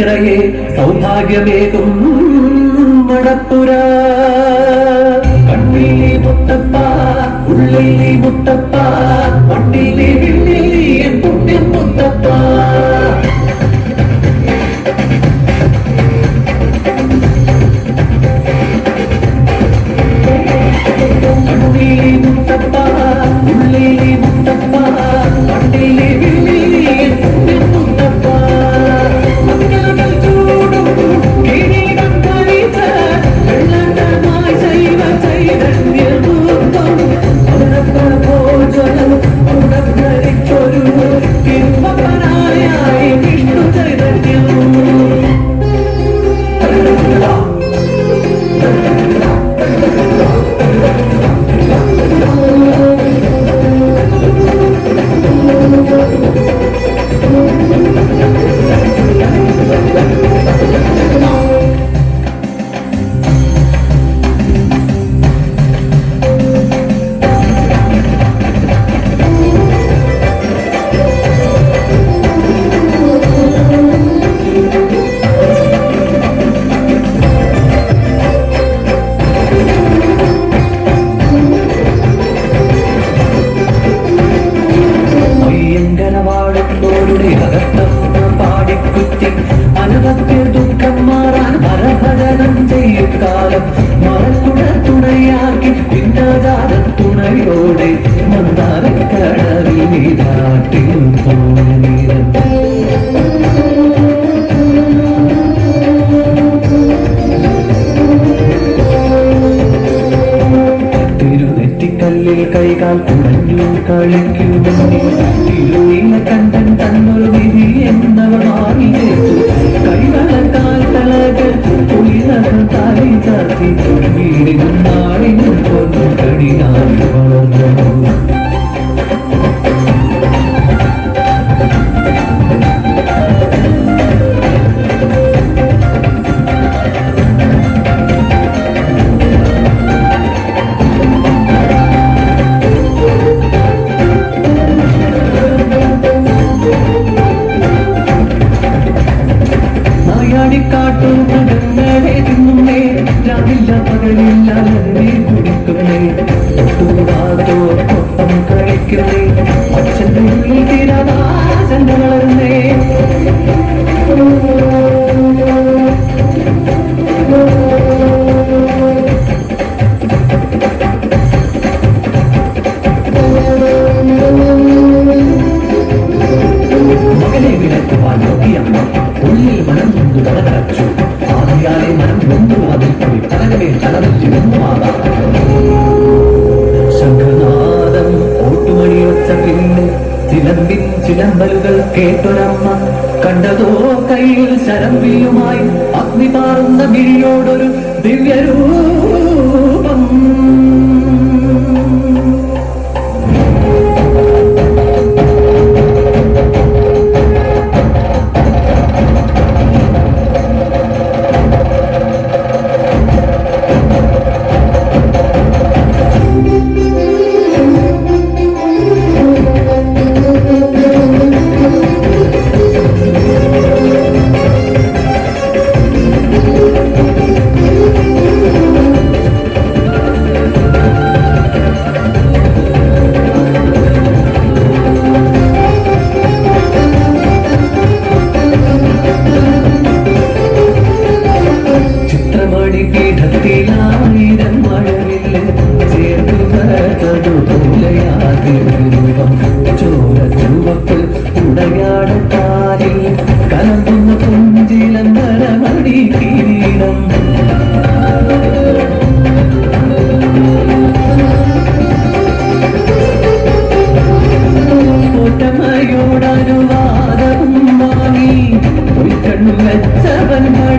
നിറയെ സൗഭാഗ്യമേകും മണപ്പുര കണ്ണിലെ മുത്തപ്പ ഉള്ളിലെ മുത്തപ്പ വണ്ടിയിലെ നീരാട്ടിലും പോലെ നീരണ്ട തിരുനെറ്റിക്കല്ലിൽ കൈകാൽ തുഴഞ്ഞു കളിക്കുന്നു തിരുവി ചിലമ്പിൻ ചിലമ്പലുകൾ കേട്ടൊരമ്മ കണ്ടതോ കയ്യിൽ ശരമ്പിയുമായി അഗ്നി പാറുന്ന ഗിരിയോടൊരു ദിവ്യരൂ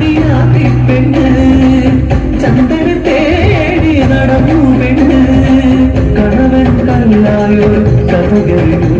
ചാടിയാടി പെണ്ണ്. ചന്ദന തേടി നടന്നു പെണ്ണ്. കണവൻ കല്ലായൊരു കഥകളിൽ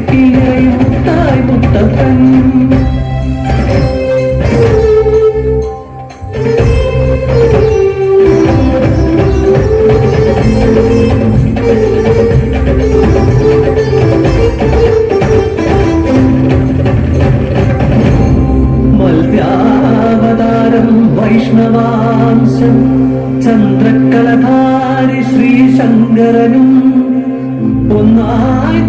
മംഗളധാരി ശ്രീ ശങ്കരനും ഒന്നായി